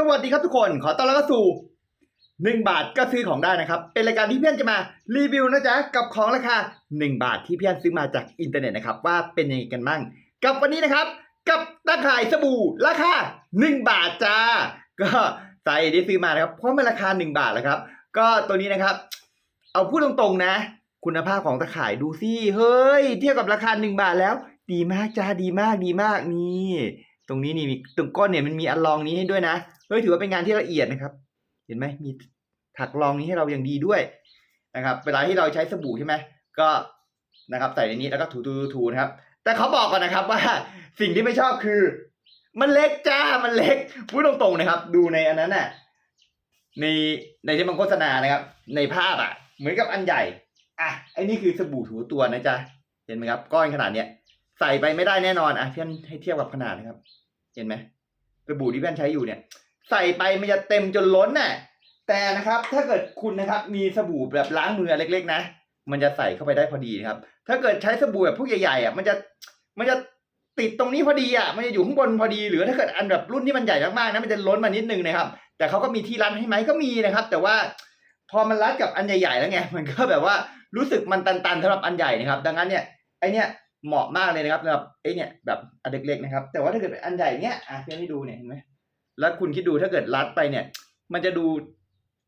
สวัสดีครับทุกคนขอต้อนรับเข้าสู่1บาทก็ซื้อของได้นะครับ เป็นรายการที่เพื่อนจะมารีวิวนะจ๊ะกับของราคา1 บาทที่เพื่อนซื้อมาจากอินเทอร์เน็ตนะครับว่าเป็นยังไงกันบ้าง กับวันนี้นะครับ กับตะข่ายสบู่ราคา1 บาทจ้า ก็ใส่ได้ซื้อมานะครับ เพราะมันราคา 1 บาทแหละครับ ก็ตัวนี้นะครับ เอาพูดตรงๆนะ คุณภาพของตะข่ายดูสิเฮ้ย เทียบกับราคา 1 บาทแล้ว ดีมากจ้าดีมากดีมากนี่ ตรงนี้นี่มีตรงก้นเนี่ยมันมีอันรองนี้ให้ด้วยนะเฮ้ยถือว่าเป็นงานที่ละเอียดนะครับ เห็นไหมมีถักรองนี้ให้เราอย่างดีด้วยนะครับ เวลาที่เราใช้สบู่ใช่ไหมก็นะครับ ใส่ในนี้แล้วก็ถูๆถูๆนะครับ แต่เขาบอกก่อนนะครับว่าสิ่งที่ไม่ชอบคือ มันเล็กจ้ามันเล็กพูดตรงๆนะครับ ดูในอันนั้นน่ะในในที่มันโฆษณานะครับ ในภาพอะ เหมือนกับอันใหญ่อะไอ้นี่คือสบู่ถูตัวนะจ๊ะเห็นไหมครับ ก้อนขนาดเนี้ย ใส่ไปไม่ได้แน่นอนอะเพื่อนให้เทียบกับขนาดนะครับ เห็นไหมสบู่ที่เพื่อนใช้อยู่เนี่ย ใส่ไปมันจะเต็มจนล้นน่ะ แต่นะครับ ถ้าเกิดคุณนะครับ มีสบู่แบบล้างมือเล็ก ๆ นะมันจะใส่เข้าไปได้พอดีนะครับ ถ้าเกิดใช้สบู่แบบพวกใหญ่ๆอะ มันจะมันจะติดตรงนี้พอดีอะ มันจะอยู่ข้างบนพอดี หรือถ้าเกิดอันแบบรุ่นที่มันใหญ่มากๆนะมันจะล้นมานิดนึงนะครับ แต่เขาก็มีที่รัดให้ไหมก็มีนะครับ แต่ว่าพอมันรัดกับอันใหญ่ๆแล้วไง มันก็แบบว่ารู้สึกมันตันๆสำหรับอันใหญ่นะครับ ดังนั้นเนี่ยไอเนี่ย เหมาะมากเลยนะครับสำหรับไอเนี่ยแบบอันเล็กๆนะครับ แต่ว่าถ้าเกิดอันใหญ่เนี้ยอะเพื่อนให้ดูเนี่ยเห็นไหมแล้วคุณคิดดูถ้าเกิดรัดไปเนี่ย มันจะดู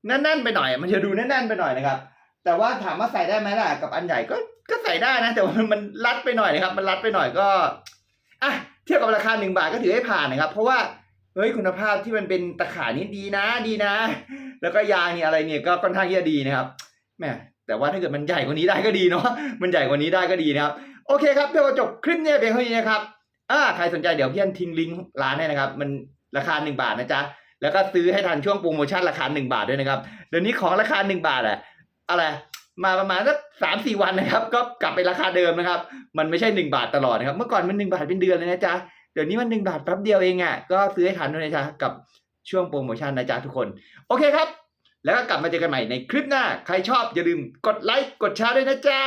แน่นๆไปหน่อย มันจะดูแน่นๆไปหน่อยนะครับ แต่ว่าถามว่าใส่ได้ไหมล่ะกับอันใหญ่ก็ก็ใส่ได้นะ แต่ว่ามันรัดไปหน่อยนะครับ มันรัดไปหน่อยก็อะเทียบกับราคาหนึ่งบาทก็ถือให้ผ่านนะครับ เพราะว่าเฮ้ยคุณภาพที่มันเป็นตะขานี่ดีนะดีนะ แล้วก็ยางนี่อะไรเนี่ยก็ค่อนข้างที่จะดีนะครับแหมแต่ว่าถ้าเกิดมันใหญ่กว่านี้ได้ก็ดีเนาะมันใหญ่กว่านี้ได้ก็ดีนะครับ โอเคครับเดี๋ยวจบคลิปเนี้เพียงเท่านี้นะครับอ่าใครสนใจเดี๋ยวพี่อันทิ้งลิงก์ร้านให้นะครับ มันราคาหนึ่งบาทนะจ๊ะแล้วก็ซื้อให้ทันช่วงโปรโมชั่นราคาหนึ่งบาทด้วยนะครับเดี๋ยวนี้ของราคาหนึ่งบาทอะอะไรมาประมาณสักสามสี่วันนะครับ ก็กลับไปราคาเดิมนะครับ มันไม่ใช่หนึ่งบาทตลอดนะครับ เมื่อก่อนมันหนึ่งบาทเป็นเดือนเลยนะจ๊ะเดี๋ยวนี้มันหนึ่งบาทแป๊บเดียวเองอะก็ซื้อให้ทันด้วยนะจ๊ะกับช่วงโปรโมชั่นนะจ๊ะทุกคน โอเคครับ แล้วก็กลับมาเจอกันใหม่ในคลิปหน้า ใครชอบอย่าลืมกดไลค์กดแชร์ด้วยนะจ๊ะ